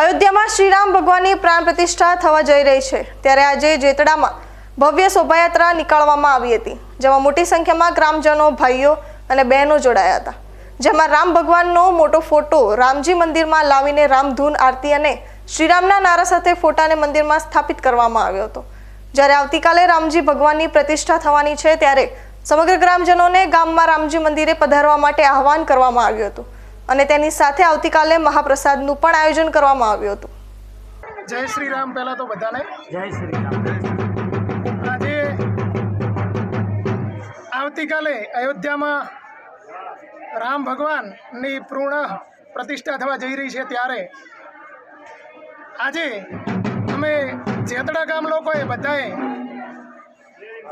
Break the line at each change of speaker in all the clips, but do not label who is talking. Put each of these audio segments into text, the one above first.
અયોધ્યામાં શ્રીરામ ભગવાનની પ્રાણ પ્રતિષ્ઠા થવા જઈ રહી છે. ત્યારે આજે જેતડામાં ભવ્ય શોભાયાત્રા નીકાળવામાં આવી હતી, જેમાં મોટી સંખ્યામાં ગ્રામજનો, ભાઈઓ અને બહેનો જોડાયા હતા. જેમાં રામ ભગવાનનો મોટો ફોટો રામજી મંદિરમાં લાવીને રામધૂન આરતી અને શ્રીરામના નારા સાથે ફોટાને મંદિરમાં સ્થાપિત કરવામાં આવ્યો હતો. જ્યારે આવતીકાલે રામજી ભગવાનની પ્રતિષ્ઠા થવાની છે, ત્યારે સમગ્ર ગ્રામજનોને ગામમાં રામજી મંદિરે પધારવા માટે આહવાન કરવામાં આવ્યું હતું. અને તેની સાથે આવતીકાલે મહાપ્રસાદનું પણ આયોજન કરવામાં આવ્યું હતું.
જય શ્રી રામ પહેલાં તો બધાને.
જય શ્રી રામ
આજે આવતીકાલે અયોધ્યામાં રામ ભગવાનની પૂર્ણ પ્રતિષ્ઠા થવા જઈ રહી છે ત્યારે આજે અમે જેતડા ગામ લોકોએ બધાએ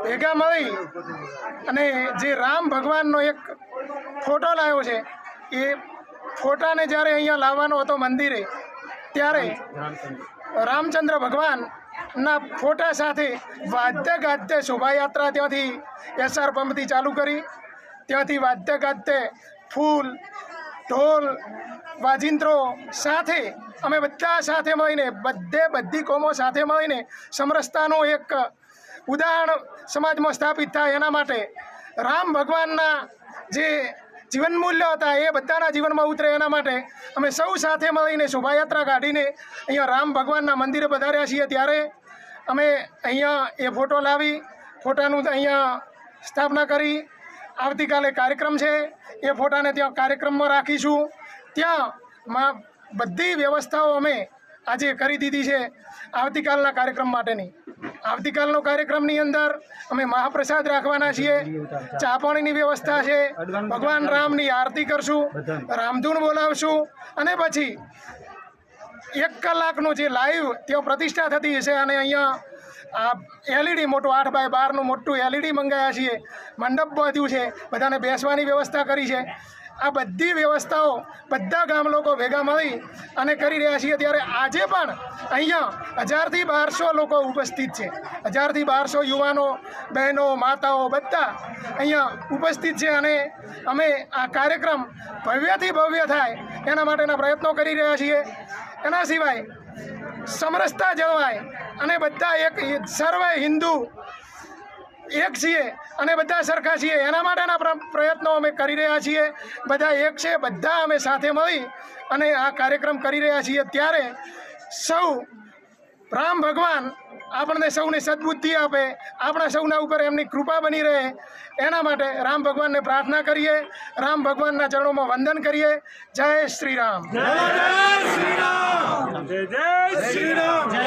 ભેગા મળી અને જે રામ ભગવાનનો એક ફોટો લાવ્યો છે એ ફોટાને જ્યારે અહીંયા લાવવાનો હતો મંદિરે, ત્યારે રામચંદ્ર ભગવાનના ફોટા સાથે વાદ્ય ગાદ્ય શોભાયાત્રા ત્યાંથી એસઆર પંપથી ચાલુ કરી. ત્યાંથી વાદ્ય ગાદ્ય ફૂલ, ઢોલ, વાજિંત્રો સાથે અમે બધા સાથે મળીને, બધે બધી કોમો સાથે મળીને સમરસતાનું એક ઉદાહરણ સમાજમાં સ્થાપિત થાય એના માટે રામ ભગવાનના જે જીવન મૂલ્યો હતા, એ બધાના જીવનમાં ઉતરે એના માટે. અમે સૌ સાથે મળીને શોભાયાત્રા કાઢીને અહીંયા રામ ભગવાનના મંદિરે પધાર્યા છીએ. ત્યારે અમે અહીંયા એ ફોટો લાવી, ફોટાનું અહીંયા સ્થાપના કરી. આવતીકાલે કાર્યક્રમ છે. એ ફોટાને ત્યાં કાર્યક્રમમાં રાખીશું. ત્યાં માં બધી વ્યવસ્થાઓ અમે આજે કરી દીધી છે. આવતીકાલના કાર્યક્રમ માટેની. આવતીકાલનો કાર્યક્રમની અંદર અમે મહાપ્રસાદ રાખવાના છીએ. ચા પાણીની વ્યવસ્થા છે. ભગવાન રામની આરતી કરશું. રામધૂન બોલાવશું. અને પછી એક કલાકનું જે લાઈવ ત્યાં પ્રતિષ્ઠા થતી હશે અને અહીંયા આ એલઈડી મોટું આઠ બાય બારનું મોટું એલઈડી મંગાવ્યા છીએ. મંડપ બાંધ્યું છે. બધાને બેસવાની વ્યવસ્થા કરી છે. આ બધી વ્યવસ્થાઓ બધા ગામ લોકો ભેગા મળી અને કરી રહ્યા છીએ. ત્યારે આજે પણ અહીંયા હજારથી બારસો લોકો ઉપસ્થિત છે. હજારથી બારસો યુવાનો, બહેનો, માતાઓ બધા અહીંયા ઉપસ્થિત છે અને અમે આ કાર્યક્રમ ભવ્યથી ભવ્ય થાય એના માટેના પ્રયત્નો કરી રહ્યા છીએ. એના સિવાય સમરસતા જળવાય અને બધા એક સર્વે હિન્દુ એક છીએ અને બધા સરખા છીએ. એના માટેના પ્ર- પ્રયત્નો અમે કરી રહ્યા છીએ. બધા એક છે બધા અમે સાથે મળી અને આ કાર્યક્રમ કરી રહ્યા છીએ. ત્યારે સૌ રામ ભગવાન આપણને સૌને સદબુદ્ધિ આપે આપણા સૌના ઉપર એમની કૃપા બની રહે. એના માટે રામ ભગવાનને પ્રાર્થના કરીએ. રામ ભગવાનના ચરણોમાં વંદન કરીએ. જય શ્રી રામ.
જય જય શ્રી રામ.